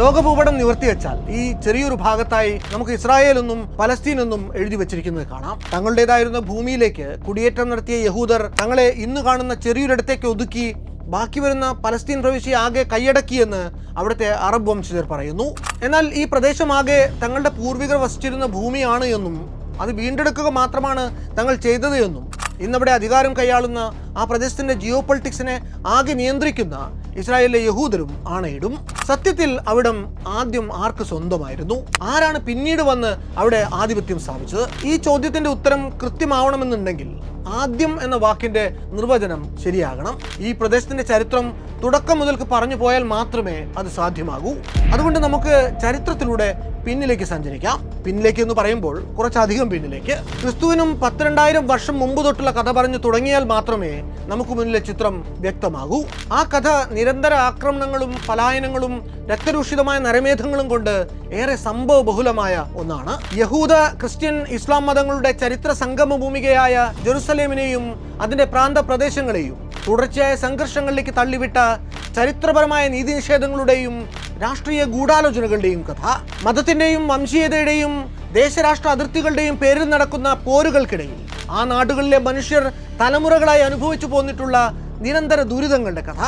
ലോകഭൂപടം നിവർത്തി വെച്ചാൽ ഈ ചെറിയൊരു ഭാഗത്തായി നമുക്ക് ഇസ്രായേൽ എന്നും പലസ്തീൻ എഴുതി വെച്ചിരിക്കുന്നത് കാണാം. തങ്ങളുടേതായിരുന്ന ഭൂമിയിലേക്ക് കുടിയേറ്റം നടത്തിയ യഹൂദർ തങ്ങളെ ഇന്ന് കാണുന്ന ചെറിയൊരിടത്തേക്ക് ഒതുക്കി ബാക്കി വരുന്ന പലസ്തീൻ പ്രവിശ്യ ആകെ കൈയടക്കിയെന്ന് അവിടുത്തെ അറബ് വംശജർ പറയുന്നു. എന്നാൽ ഈ പ്രദേശമാകെ തങ്ങളുടെ പൂർവികർ വസിച്ചിരുന്ന ഭൂമിയാണ് എന്നും അത് വീണ്ടെടുക്കുക മാത്രമാണ് തങ്ങൾ ചെയ്തത് എന്നും ഇന്നവിടെ അധികാരം കൈയാളുന്ന ആ പ്രദേശത്തിന്റെ ജിയോ പൊളിറ്റിക്സിനെ ആകെ നിയന്ത്രിക്കുന്ന ഇസ്രായേലിലെ യഹൂദരും ആണയിടും. സത്യത്തിൽ അവിടം ആദ്യം ആർക്ക് സ്വന്തമായിരുന്നു? ആരാണ് പിന്നീട് വന്ന് അവിടെ ആധിപത്യം സ്ഥാപിച്ചത്? ഈ ചോദ്യത്തിന്റെ ഉത്തരം കൃത്യമാവണമെന്നുണ്ടെങ്കിൽ ആദ്യം എന്ന വാക്കിന്റെ നിർവചനം ശരിയാകണം. ഈ പ്രദേശത്തിന്റെ ചരിത്രം തുടക്കം മുതൽക്ക് പറഞ്ഞു പോയാൽ മാത്രമേ അത് സാധ്യമാകൂ. അതുകൊണ്ട് നമുക്ക് ചരിത്രത്തിലൂടെ പിന്നിലേക്ക് സഞ്ചരിക്കാം. പിന്നിലേക്ക് എന്ന് പറയുമ്പോൾ കുറച്ചധികം പിന്നിലേക്ക്. ക്രിസ്തുവിനും പത്തിരണ്ടായിരം വർഷം മുമ്പ് തൊട്ടുള്ള കഥ പറഞ്ഞു തുടങ്ങിയാൽ മാത്രമേ നമുക്ക് മുന്നിലെ ചിത്രം വ്യക്തമാകൂ. ആ കഥ നിരന്തര ആക്രമണങ്ങളും പലായനങ്ങളും രക്തരൂഷിതമായ നരമേധങ്ങളും കൊണ്ട് ഏറെ സംഭവ ബഹുലമായ ഒന്നാണ്. യഹൂദ ക്രിസ്ത്യൻ ഇസ്ലാം മതങ്ങളുടെ ചരിത്ര സംഗമ ഭൂമികയായ ജെറുസലേമിനെയും അതിന്റെ പ്രാന്ത പ്രദേശങ്ങളെയും തുടർച്ചയായ സംഘർഷങ്ങളിലേക്ക് തള്ളിവിട്ട ചരിത്രപരമായ നീതിനിഷേധങ്ങളുടെയും രാഷ്ട്രീയ ഗൂഢാലോചനകളുടെയും കഥ മതത്തിന്റെയും വംശീയതയുടെയും ദേശരാഷ്ട്ര അതിർത്തികളുടെയും പേരിൽ നടക്കുന്ന പോരുകൾക്കിടയിൽ ആ നാടുകളിലെ മനുഷ്യർ തലമുറകളായി അനുഭവിച്ചു പോന്നിട്ടുള്ള നിരന്തര ദുരിതങ്ങളുടെ കഥ.